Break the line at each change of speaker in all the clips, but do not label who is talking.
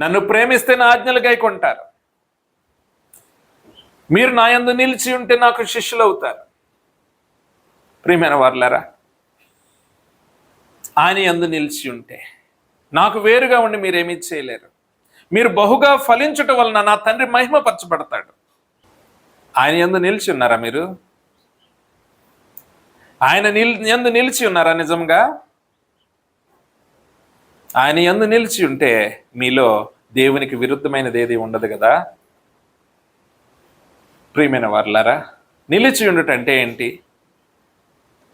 నన్ను ప్రేమిస్తే నా ఆజ్ఞలు గైకొంటారు. మీరు నా యందు నిలిచి ఉంటే నాకు శిష్యులు అవుతారు ప్రియమైన వారులారా ఆయన ఎందు నిలిచి ఉంటే నాకు వేరుగా ఉండి మీరేమీ చేయలేరు. మీరు బహుగా ఫలించుట వలన నా తండ్రి మహిమపరచబడతాడు. ఆయన ఎందు నిలిచి ఉన్నారా మీరు? ఆయన నిల్ ఎందు నిలిచి ఉన్నారా నిజంగా? ఆయన ఎందు నిలిచి ఉంటే మీలో దేవునికి విరుద్ధమైనది ఏది ఉండదు కదా? ప్రియమైన వర్లారా నిలిచి ఉండటం అంటే ఏంటి?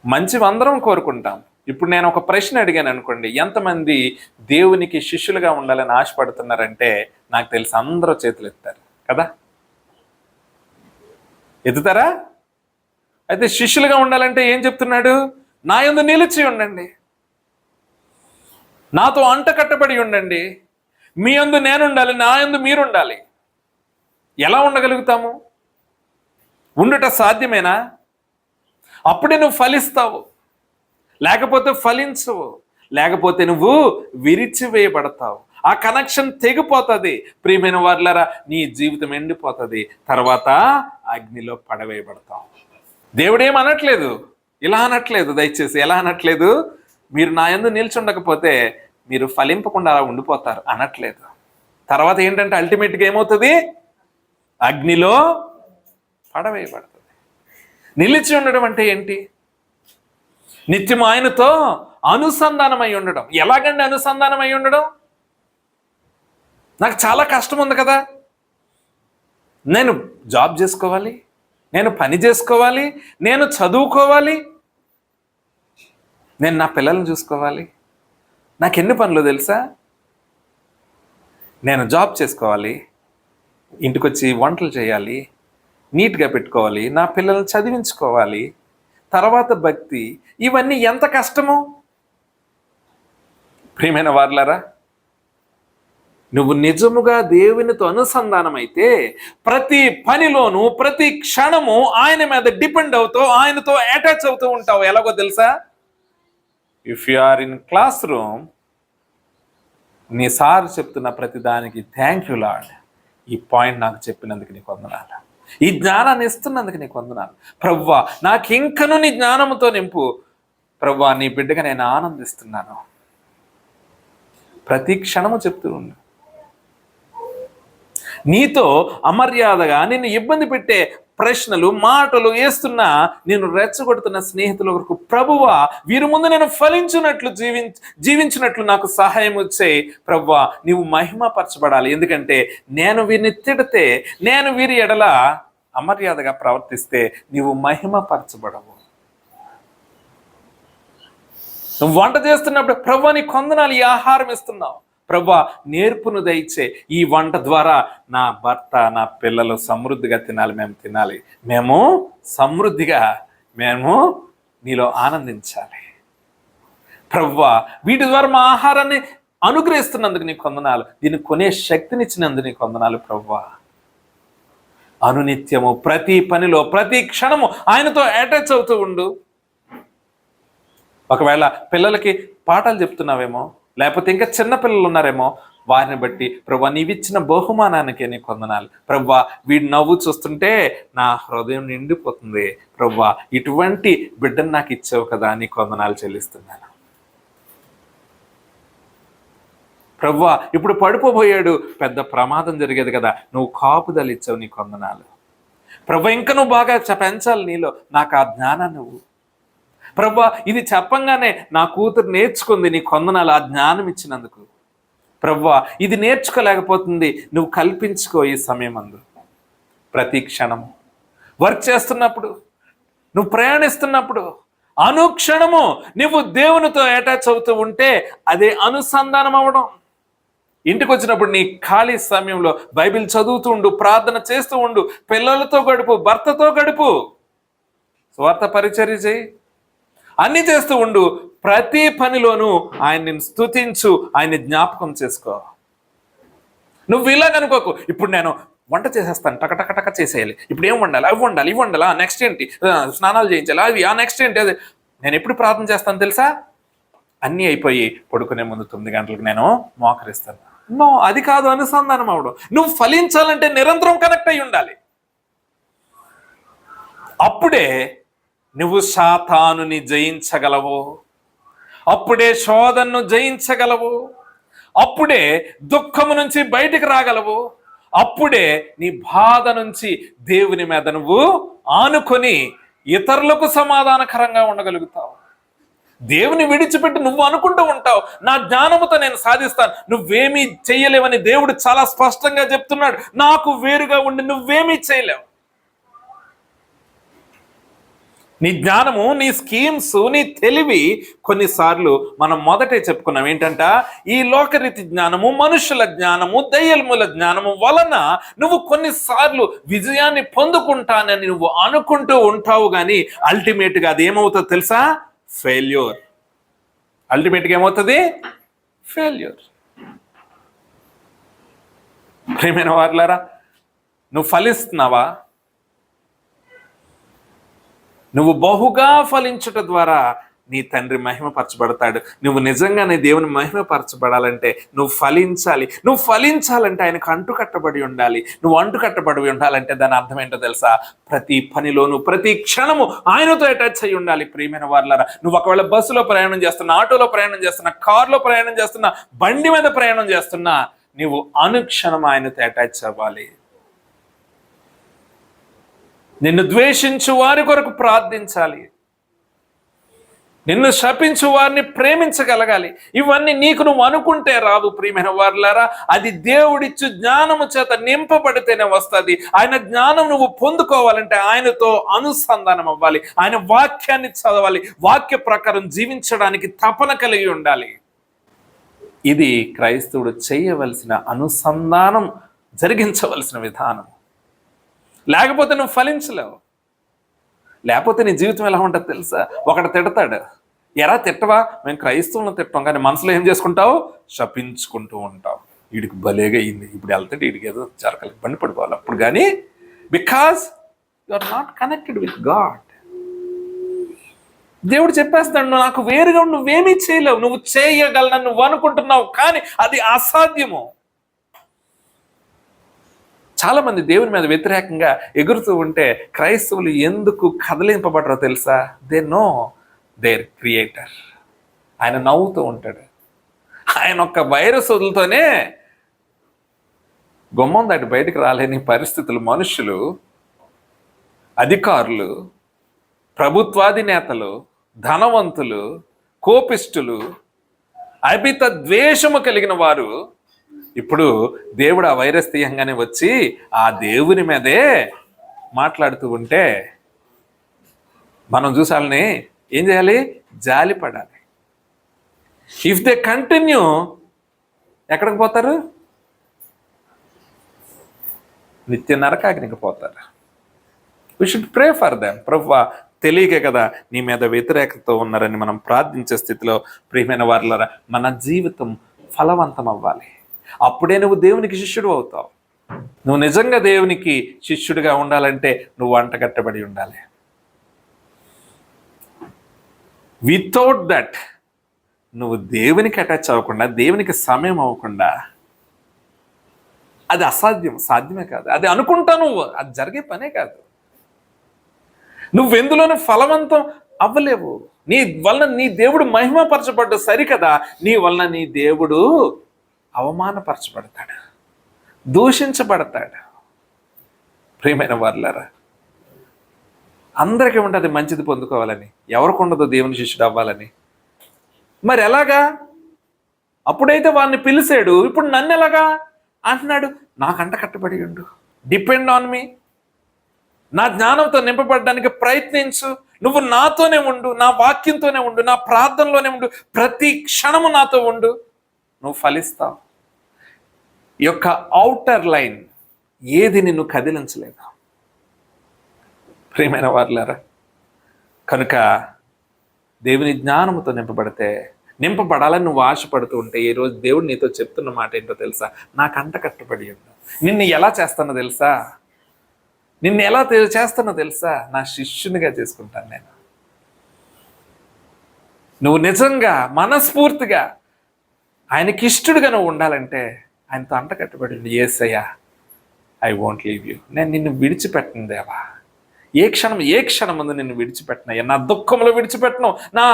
మంచి అందరం కోరుకుంటాం. ఇప్పుడు నేను ఒక ప్రశ్న అడిగాను అనుకోండి ఎంతమంది దేవునికి శిష్యులుగా ఉండాలని ఆశపడుతున్నారంటే నాకు తెలిసి అందరూ చేతులు ఎత్తారు కదా? ఎత్తుతారా? అయితే శిష్యులుగా ఉండాలంటే ఏం చెప్తున్నాడు? నా యందు నిలిచి ఉండండి. నాతో అంట కట్టబడి ఉండండి. మీ యందు నేను ఉండాలి నా యందు మీరు ఉండాలి ఎలా ఉండగలుగుతాము? ఉండుట సాధ్యమేనా? అప్పుడే నువ్వు ఫలిస్తావు. లేకపోతే ఫలించవు. లేకపోతే నువ్వు విరిచివేయబడతావు. ఆ కనెక్షన్ తెగిపోతుంది. ప్రియమైన వర్లరా నీ జీవితం ఎండిపోతుంది. తర్వాత అగ్నిలో పడవేయబడతావు. దేవుడేం అనట్లేదు. ఇలా అనట్లేదు. దయచేసి ఎలా అనట్లేదు? మీరు నా యందు నిల్చుండకపోతే మీరు ఫలింపకుండా అలా ఉండిపోతారు. అనట్లేదు. తర్వాత ఏంటంటే అల్టిమేట్గా ఏమవుతుంది? అగ్నిలో పడవేయబడుతుంది. నిలిచి ఉండడం అంటే ఏంటి? నిత్యం ఆయనతో అనుసంధానమై ఉండడం. ఎలాగండి అనుసంధానమై ఉండడం? నాకు చాలా కష్టం ఉంది కదా. నేను జాబ్ చేసుకోవాలి నేను పని చేసుకోవాలి నేను చదువుకోవాలి నేను నా పిల్లల్ని చూసుకోవాలి. నాకు ఎన్ని పనులు తెలుసా? నేను జాబ్ చేసుకోవాలి ఇంటికొచ్చి వంటలు చేయాలి నీట్గా పెట్టుకోవాలి నా పిల్లల్ని చదివించుకోవాలి తర్వాత భక్తి ఇవన్నీ ఎంత కష్టమో? ప్రియమైన వార్లారా నువ్వు నిజముగా దేవునితో అనుసంధానమైతే ప్రతి పనిలోనూ ప్రతి క్షణము ఆయన మీద డిపెండ్ అవుతూ ఆయనతో అటాచ్ అవుతూ ఉంటావు. ఎలాగో తెలుసా? If you are in classroom నీ సార్ చెప్తున్న ప్రతి దానికి థ్యాంక్ యూ లాడ్ ఈ పాయింట్ నాకు చెప్పినందుకు నీకు వందనాలు. ఈ జ్ఞానాన్ని ఇస్తున్నందుకు నీకు వందనాలు. ప్రవ్వా నాకు ఇంకను నీ జ్ఞానముతో నింపు. ప్రవ్వా నీ బిడ్డగా నేను ఆనందిస్తున్నాను. ప్రతి క్షణము చెప్తూ ఉండు. నీతో అమర్యాదగా నిన్ను ఇబ్బంది పెట్టే ప్రశ్నలు మాటలు వేస్తున్నా నేను రెచ్చగొడుతున్న స్నేహితుల వరకు ప్రభువా వీరి ముందు నేను ఫలించినట్లు జీవించ జీవించినట్లు నాకు సహాయం వచ్చే ప్రభువా నీవు మహిమపరచబడాలి. ఎందుకంటే నేను వీరిని తిడితే నేను వీరి ఎడల అమర్యాదగా ప్రవర్తిస్తే నీవు మహిమపరచబడవు. నువ్వు వంట చేస్తున్నప్పుడు ప్రభు నీ కొందనాలు ఈ ఆహారం ఇస్తున్నావు. ప్రభా నేర్పును దయచే ఈ వంట ద్వారా నా భర్త నా పిల్లలు సమృద్ధిగా తినాలి మేము తినాలి. మేము సమృద్ధిగా మేము నీలో ఆనందించాలి. ప్రవ్వా వీటి ద్వారా మా ఆహారాన్ని అనుగ్రహిస్తున్నందుకు నీ కొందనాలు దీన్ని కొనే శక్తినిచ్చినందుకు నీ కొందనాలు ప్రవ్వా. అనునిత్యము ప్రతి పనిలో ప్రతి క్షణము ఆయనతో అటాచ్ అవుతూ ఉండు. ఒకవేళ పిల్లలకి పాఠాలు చెప్తున్నావేమో లేకపోతే ఇంకా చిన్నపిల్లలు ఉన్నారేమో వారిని బట్టి ప్రభా నీవిచ్చిన బహుమానానికి నీ కొందనాలు ప్రభా వీడి నవ్వు చూస్తుంటే నా హృదయం నిండిపోతుంది. ప్రభా ఇటువంటి బిడ్డను నాకు ఇచ్చావు కదా నీ కొందనాలు చెల్లిస్తున్నాను. ప్రవ్వా ఇప్పుడు పడిపోబోయాడు పెద్ద ప్రమాదం జరిగేది కదా నువ్వు కాపుదలు ఇచ్చావు నీ కొందనాలు ప్రభా ఇంకా నువ్వు బాగా చ- పెంచాలి నీలో. నాకు ఆ జ్ఞానాన్ని నువ్వు ప్రభా ఇది చెప్పంగానే నా కూతురు నేర్చుకుంది నీ కొందనాలు ఆ జ్ఞానం ఇచ్చినందుకు. ప్రవ్వా ఇది నేర్చుకోలేకపోతుంది నువ్వు కల్పించుకో ఈ సమయం అందు ప్రతి క్షణము వర్క్ చేస్తున్నప్పుడు నువ్వు ప్రయాణిస్తున్నప్పుడు అనుక్షణము నువ్వు దేవునితో అటాచ్ అవుతూ ఉంటే అదే అనుసంధానం అవ్వడం. ఇంటికి వచ్చినప్పుడు నీ ఖాళీ సమయంలో బైబిల్ చదువుతూ ఉండు ప్రార్థన చేస్తూ ఉండు పిల్లలతో గడుపు భర్తతో గడుపు. స్వార్థ పరిచర్య చేయి. అన్ని చేస్తూ ఉండు. ప్రతి పనిలోనూ ఆయన్ని స్తుతించు ఆయన్ని జ్ఞాపకం చేసుకో. నువ్వు ఇలాగనుకోకు ఇప్పుడు నేను వంట చేసేస్తాను. టక టక టక చేసేయాలి. ఇప్పుడు ఏం వండాలి? అవి వండాలి ఇవి వండాలి? నెక్స్ట్ ఏంటి? స్నానాలు చేయించాలి? అవి? ఆ నెక్స్ట్ ఏంటి? అది? నేను ఎప్పుడు ప్రార్థన చేస్తాను తెలుసా? అన్నీ అయిపోయి పడుకునే ముందు తొమ్మిది గంటలకు నేను మోకరిస్తాను. నో అది కాదు అనుసంధానం అవడం నువ్వు ఫలించాలంటే నిరంతరం కనెక్ట్ అయి ఉండాలి. అప్పుడే నువ్వు సాతానుని జయించగలవు. అప్పుడే శోధనను జయించగలవు. అప్పుడే దుఃఖము నుంచి బయటికి రాగలవు. అప్పుడే నీ బాధ నుంచి దేవుని మీద నువ్వు ఆనుకొని ఇతరులకు సమాధానకరంగా ఉండగలుగుతావు. దేవుని విడిచిపెట్టి నువ్వు అనుకుంటూ ఉంటావు నా జ్ఞానముతో నేను సాధిస్తాను నువ్వేమీ చేయలేవని దేవుడు చాలా స్పష్టంగా చెప్తున్నాడు నాకు వేరుగా ఉండి నువ్వేమీ చేయలేవు. నీ జ్ఞానము నీ స్కీమ్స్ నీ తెలివి కొన్నిసార్లు మనం మొదటే చెప్పుకున్నాం. ఏంటంట? ఈ లోకరీతి జ్ఞానము మనుషుల జ్ఞానము దయ్యల్ముల జ్ఞానము వలన నువ్వు కొన్నిసార్లు విజయాన్ని పొందుకుంటానని నువ్వు అనుకుంటూ ఉంటావు కానీ అల్టిమేట్గా అది ఏమవుతుందో తెలుసా? ఫెయిల్యూర్ అల్టిమేట్గా ఏమవుతుంది? ఫెయిల్యూర్ ప్రేమైన వారులారా నువ్వు ఫలిస్తున్నావా? నువ్వు బహుగా ఫలించుట ద్వారా నీ తండ్రి మహిమపరచబడతాడు. నువ్వు నిజంగానే దేవుని మహిమపరచబడాలంటే నువ్వు ఫలించాలి. నువ్వు ఫలించాలంటే ఆయనకు అంటుకట్టబడి ఉండాలి. నువ్వు అంటుకట్టబడి ఉండాలంటే దాని అర్థం ఏంటో తెలుసా? ప్రతి పనిలోను ప్రతి క్షణము ఆయనతో అటాచ్ అయి ఉండాలి ప్రియమైన వారులరా. నువ్వు ఒకవేళ బస్సులో ప్రయాణం చేస్తున్నా ఆటోలో ప్రయాణం చేస్తున్నా కారులో ప్రయాణం చేస్తున్నా బండి మీద ప్రయాణం చేస్తున్నా నువ్వు అనుక్షణం ఆయనతో అటాచ్ అవ్వాలి. నిన్ను ద్వేషించు వారి కొరకు ప్రార్థించాలి. నిన్ను శపించు వారిని ప్రేమించగలగాలి. ఇవన్నీ నీకు నువ్వు అనుకుంటే రావు ప్రియమైన వారులారా. అది దేవుడిచ్చు జ్ఞానము చేత నింపబడితేనే వస్తుంది. ఆయన జ్ఞానం నువ్వు పొందుకోవాలంటే ఆయనతో అనుసంధానం అవ్వాలి. ఆయన వాక్యాన్ని చదవాలి. వాక్య ప్రకారం జీవించడానికి తపన కలిగి ఉండాలి. ఇది క్రైస్తవుడు చేయవలసిన అనుసంధానం జరిగించవలసిన విధానం. లేకపోతే నువ్వు ఫలించలేవు. లేకపోతే నీ జీవితం ఎలా ఉంటుంది తెలుసా? ఒకటి తిడతాడు ఎరా తిట్టవా? మేము క్రైస్తవులను తిట్టాం కానీ మనసులో ఏం చేసుకుంటావు? శపించుకుంటూ ఉంటావు వీడికి భలేగా అయింది. ఇప్పుడు వెళ్తుంటే వీడికి ఏదో జరగలు ఇబ్బంది పడిపోవాలి. అప్పుడు కానీ because you are not connected with God. దేవుడు చెప్పేస్తాడు నాకు వేరుగా నువ్వేమీ చేయలేవు. నువ్వు చేయగలనని నువ్వు అనుకుంటున్నావు కానీ అది అసాధ్యము. చాలా మంది దేవుని మీద వ్యతిరేకంగా ఎగురుతూ ఉంటే క్రైస్తవులు ఎందుకు కదలింపబడరో తెలుసా? దే నో దేర్ క్రియేటర్ ఆయన నవ్వుతూ ఉంటాడు. ఆయన ఒక్క వైరస్ వదులుతోనే గుమ్మం దాటి బయటకు రాలేని పరిస్థితులు మనుషులు అధికారులు ప్రభుత్వాధినేతలు ధనవంతులు కోపిష్టులు అభిత ద్వేషము కలిగిన వారు ఇప్పుడు దేవుడు ఆ వైరస్ తీయంగానే వచ్చి ఆ దేవుని మీదే మాట్లాడుతూ ఉంటే మనం చూసాలని ఏం చేయాలి? జాలి పడాలి. ఇఫ్ దే కంటిన్యూ ఎక్కడికి పోతారు? నిత్య నరకాగ్నికి పోతారు. We should pray for them ప్రభు తెలియకే కదా నీ మీద వ్యతిరేకత ఉన్నారని మనం ప్రార్థించే స్థితిలో ప్రియమైన వారిలరా మన జీవితం ఫలవంతం అవ్వాలి. అప్పుడే నువ్వు దేవునికి శిష్యుడు అవుతావు. నువ్వు నిజంగా దేవునికి శిష్యుడిగా ఉండాలంటే నువ్వు వంట కట్టబడి ఉండాలి. వితౌట్ దట్ నువ్వు దేవునికి అటాచ్ అవ్వకుండా దేవునికి సమయం అవ్వకుండా అది అసాధ్యం సాధ్యమే కాదు. అది అనుకుంటా నువ్వు అది జరిగే పనే కాదు. నువ్వెందులోనూ ఫలవంతం అవ్వలేవు. నీ వలన నీ దేవుడు మహిమపరచబడ్డ సరికదా నీ వలన నీ దేవుడు అవమానపరచబడతాడు. దూషించబడతాడు. ప్రియమైన వర్లరా అందరికీ ఉంటుంది మంచిది పొందుకోవాలని ఎవరికి ఉండదు దేవుని శిష్యుడు అవ్వాలని. మరి ఎలాగా? అప్పుడైతే వాడిని పిలిచాడు ఇప్పుడు నన్ను ఎలాగా అంటున్నాడు? నాకంట కట్టుబడి ఉండు. డిపెండ్ ఆన్ మీ నా జ్ఞానంతో నింపబడడానికి ప్రయత్నించు. నువ్వు నాతోనే ఉండు నా వాక్యంతోనే ఉండు నా ప్రార్థనలోనే ఉండు. ప్రతి క్షణము నాతో ఉండు. నువ్వు ఫలిస్తావు. యొక్క అవుటర్ లైన్ ఏది నిన్ను కదిలించలేదు? ప్రియమైన వారులారా కనుక దేవుని జ్ఞానముతో నింపబడితే నింపబడాలని నువ్వు ఆశపడుతూ ఉంటే ఈ రోజు దేవుడు నీతో చెప్తున్న మాట ఏంటో తెలుసా? నాకు అంట కట్టబడి ఉండు. నిన్ను ఎలా చేస్తానో తెలుసా? నిన్ను ఎలా చేస్తానో తెలుసా? నా శిష్యునిగా చేసుకుంటాను నేను. నువ్వు నిజంగా మనస్ఫూర్తిగా ఆయనకి ఇష్టడుగా నువ్వు ఉండాలంటే ఆయనతో అంట కట్టబడి Yesayya I won't leave you నేను నిన్ను విడిచిపెట్టను దేవా. ఏ క్షణం ఏ క్షణం ముందు నిన్ను విడిచిపెట్టను? నా దుఃఖంలో విడిచిపెట్టను నా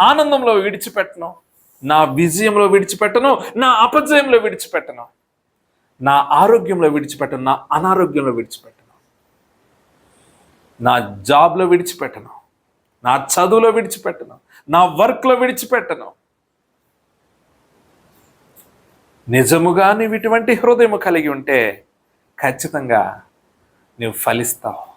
ఆనందంలో విడిచిపెట్టను నా విజయంలో విడిచిపెట్టను నా అపజయంలో విడిచిపెట్టను నా ఆరోగ్యంలో విడిచిపెట్టను నా అనారోగ్యంలో విడిచిపెట్టను నా జాబ్లో విడిచిపెట్టను నా చదువులో విడిచిపెట్టను నా వర్క్లో విడిచిపెట్టను నిజముగా నీవు ఇటువంటి హృదయం కలిగి ఉంటే ఖచ్చితంగా నువ్వు ఫలిస్తావు.